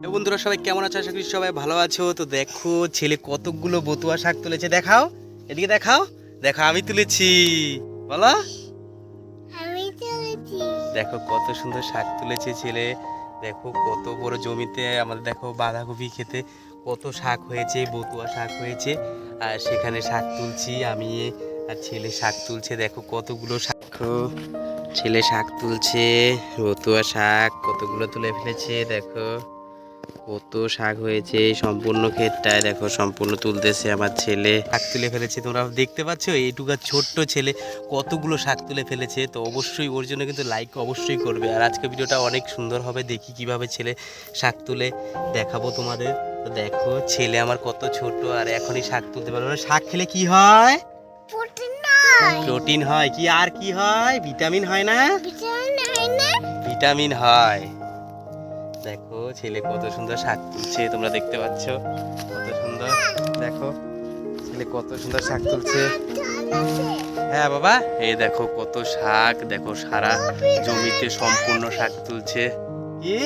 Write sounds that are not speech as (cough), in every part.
বন্ধুরা সবাই কেমন আছো? আশা করি সবাই ভালো আছো। তো দেখো ছেলে কতগুলো বতুয়া শাক তুলেছে। দেখাও এদিকে দেখাও। দেখো আমি তুলেছি। বলো। দেখো কত সুন্দর শাক তুলেছে ছেলে। দেখো কত বড় জমিতে আমাদের দেখো বাঁধাকপি খেতে কত শাক হয়েছে বতুয়া শাক হয়েছে। আর সেখানে শাক তুলছি আমি আর ছেলে শাক তুলছে। দেখো কতগুলো শাক। ছেলে শাক তুলছে বতুয়া শাক কতগুলো তুলে ফেলেছে দেখো। কত শাক হয়েছে এই সম্পূর্ণ ক্ষেতটায় দেখো সম্পূর্ণ তুলতেছে আমার ছেলে। শাক তুলে ফেলেছে তোমরা দেখতে পাচ্ছ? এইটুকা ছোট্ট ছেলে কতগুলো শাক তুলে ফেলেছে তো অবশ্যই ওর জন্য কিন্তু লাইক অবশ্যই করবে। আর আজকে ভিডিওটা অনেক সুন্দর হবে দেখি কীভাবে ছেলে শাক তুলে দেখাবো তোমাদের। তো দেখো ছেলে আমার কত ছোট আর এখনই শাক তুলতে পারবে শাক খেলে কি হয়। প্রোটিন হয় কি? আর কি হয়? ভিটামিন হয় না? ভিটামিন হয় না। ভিটামিন হয়। দেখো, ছেলে কত সুন্দর শাক তুলছে, তোমরা দেখতে পাচ্ছ। কত সুন্দর। দেখো, ছেলে কত সুন্দর শাক তুলছে। হ্যাঁ বাবা? এই দেখো, কত শাক। দেখো, সারা জমিতে সম্পূর্ণ শাক তুলছে। কি?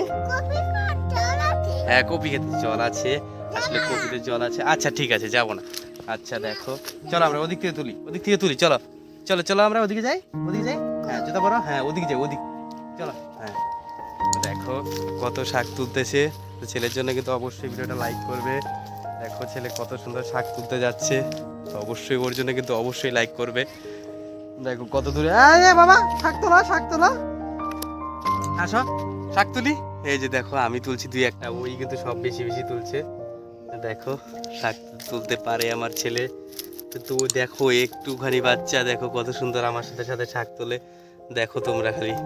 হ্যাঁ কপি খেতে জল আছে। আসলে কপিতে জল আছে। আচ্ছা ঠিক আছে, যাব না। আচ্ছা দেখো। চলো আমরা ওদিক থেকে তুলি, ওদিক থেকে তুলি, চলো। চলো চলো আমরা ওদিকে যাই ওদিকে যাই। হ্যাঁ জুতা বড় হ্যাঁ ওদিকে যাই, ওদিক। চলো। দেখো, কত শাক তুলতেছে তো ছেলের জন্য কিন্তু অবশ্যই ভিডিওটা লাইক করবে। দেখো ছেলে কত সুন্দর শাক তুলতে যাচ্ছে। তো অবশ্যই ওর জন্য কিন্তু অবশ্যই লাইক করবে। দেখো কত দূরে। বাবা, শাক তোলা শাক তোলা। আসো, শাক তুলি। এই যে দেখো, আমি তুলছি দুই একটা, ওই কিন্তু সব বেশি বেশি তুলছে। দেখো, শাক তুলতে পারে আমার ছেলে। তো দেখো, একটুখানি বাচ্চা, দেখো কত সুন্দর আমার সাথে সাথে শাক তোলে। দেখো তোমরা খালি।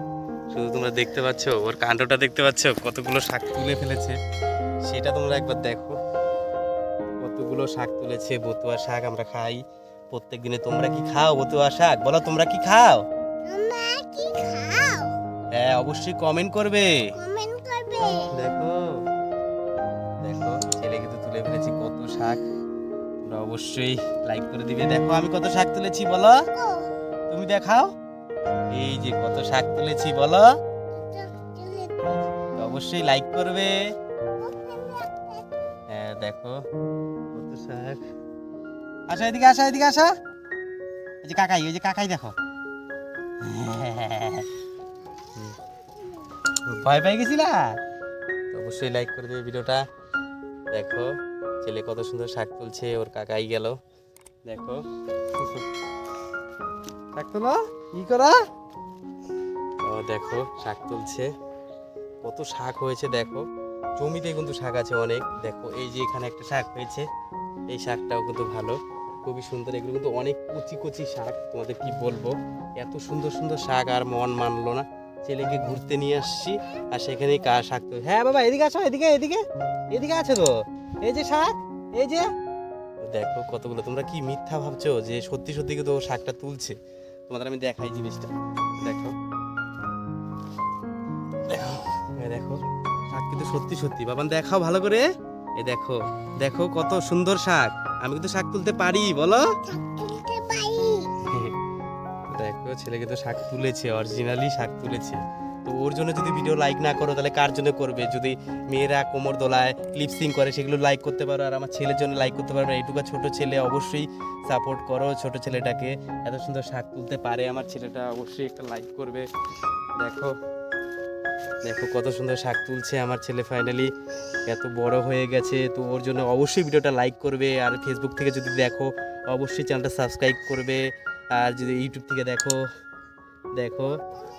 শুধু তোমরা দেখতে পাচ্ছ ওর কাণ্ডটা দেখতে পাচ্ছ কতগুলো শাক তুলে ফেলেছে। সেটা তোমরা একবার দেখো। কতগুলো শাক তুলেছে বতুয়া শাক আমরা খাই। প্রত্যেক দিনে তোমরা কি খাও বতুয়া শাক? বলো তোমরা কি খাও? হ্যাঁ অবশ্যই কমেন্ট করবে। দেখো দেখো ছেলে কিন্তু তুলে ফেলেছি কত শাক। তোমরা অবশ্যই লাইক করে দিবে। দেখো আমি কত শাক তুলেছি বলো। তুমি দেখাও। এই যে কত শাক তুলেছি বলো? অবশ্যই লাইক করবে। হ্যাঁ দেখো কত শাক। আসো এদিকে আসো এদিকে আসো। এই যে কাকাই ওই যে কাকাই দেখো। ভয় পেয়ে গেছিলা? অবশ্যই লাইক করে দেবে ভিডিওটা। দেখো, ছেলে কত সুন্দর শাক তুলছে, ওর কাকাই গেল। দেখো, শাক তুলো। কি করা? ও, দেখো, শাক তুলছে। কত শাক হয়েছে, দেখো। জমিতে কিন্তু শাক আছে অনেক। দেখো, এই যে এখানে একটা শাক হয়েছে, এই শাকটাও কিন্তু ভালো। খুবই সুন্দর। এগুলো কিন্তু অনেক কচি কচি শাক। তোমাদের কি বলব? এত সুন্দর সুন্দর শাক আর মন মানলো না। ছেলেকে ঘুরতে নিয়ে আসছি, আর সেখানেই কার শাক তো হ্যাঁ বাবা, এদিকে আসো, এদিকে এদিকে। এদিকে আছে তো? এই যে শাক, এই যে। দেখো কতগুলো। তোমরা কি মিথ্যা ভাবছ যে সত্যি সত্যি কিন্তু ও শাকটা তুলছে? তোমাদের আমি দেখাই জিনিসটা। দেখো। দেখো দেখো শাক কিন্তু সত্যি সত্যি। বাবান দেখাও ভালো করে। এ দেখো দেখো কত সুন্দর শাক। আমি কিন্তু শাক তুলতে পারি বলো? (laughs) দেখো ছেলে কিন্তু শাক তুলেছে অরিজিনালি শাক তুলেছে। তো ওর জন্য যদি ভিডিও লাইক না করো, তাহলে কার জন্য করবে? যদি মেয়েরা কোমর দোলায় লিপসিং করে, সেগুলো লাইক করতে পারো, আর আমার ছেলের জন্য লাইক করতে পারো। এইটুকু ছোট ছেলে অবশ্যই সাপোর্ট করো ছোট ছেলেটাকে। এত সুন্দর শাক তুলতে পারে, আমার ছেলেটা অবশ্যই একটা লাইক করবে। দেখো দেখো কত সুন্দর শাক তুলছে আমার ছেলে ফাইনালি এত বড় হয়ে গেছে, তো ওর জন্য অবশ্যই ভিডিওটা লাইক করবে। আর ফেসবুক থেকে যদি দেখো, অবশ্যই চ্যানেলটা সাবস্ক্রাইব করবে। আর যদি ইউটিউব থেকে দেখো দেখো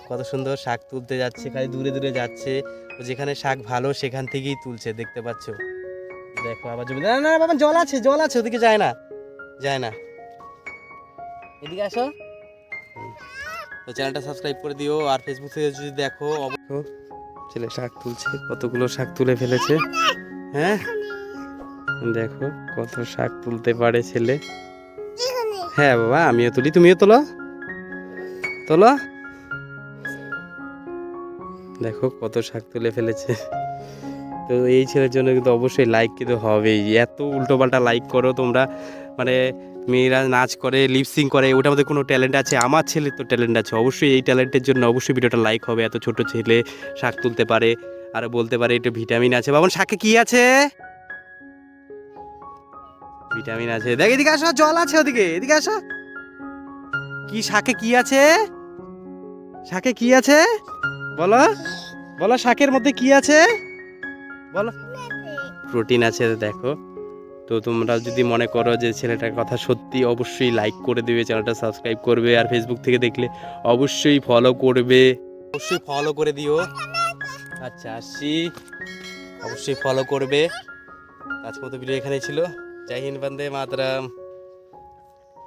কত সুন্দর শাক তুলতে যাচ্ছে খালি দূরে দূরে যাচ্ছে। যেখানে শাক ভালো সেখান থেকেই তুলছে দেখতে পাচ্ছ? দেখো আবার জমি না না বাবা জল আছে জল আছে ওদিকে যায় না যায় না। এদিকে আসো। তো চ্যানেলটা সাবস্ক্রাইব করে দিও আর ফেসবুক থেকে যদি দেখো অবশ্য ছেলে শাক তুলছে কতগুলো শাক তুলে ফেলেছে। হ্যাঁ? দেখো কত শাক তুলতে পারে ছেলে। হ্যাঁ বাবা আমিও তুলি তুমিও তোলো। তোলো। দেখো কত শাক তুলে ফেলেছে। তো এই ছেলের জন্য কিন্তু অবশ্যই লাইক কিন্তু হবেই। এত উল্টোপাল্টা লাইক করো তোমরা। মানে মেয়েরা নাচ করে লিপসিং করে, ওটার মধ্যে কোনো ট্যালেন্ট আছে? আমার ছেলের তো ট্যালেন্ট আছে। অবশ্যই এই ট্যালেন্টের জন্য অবশ্যই ভিডিওটা লাইক হবে। এত ছোট ছেলে শাক তুলতে পারে আর বলতে পারে একটু ভিটামিন আছে। বাবন, শাকে কি আছে? ভিটামিন আছে। দেখ, এদিকে আসো, জল আছে ওদিকে। এদিকে আসো। কি, শাকে কি আছে? শাকে কি আছে? বলো বলো শাকের মধ্যে কি আছে? বলো। প্রোটিন আছে, দেখো। তো তোমরা যদি মনে করো যে ছেলেটার কথা সত্যি অবশ্যই লাইক করে দেবে, চ্যানেলটা সাবস্ক্রাইব করবে, আর ফেসবুক থেকে দেখলে অবশ্যই ফলো করবে। অবশ্যই ফলো করে দিও। আচ্ছা আসছি অবশ্যই ফলো করবে। আজকে মতো ভিডিও এখানেই ছিল। জয় হিন্দ, বন্দে মাতরম।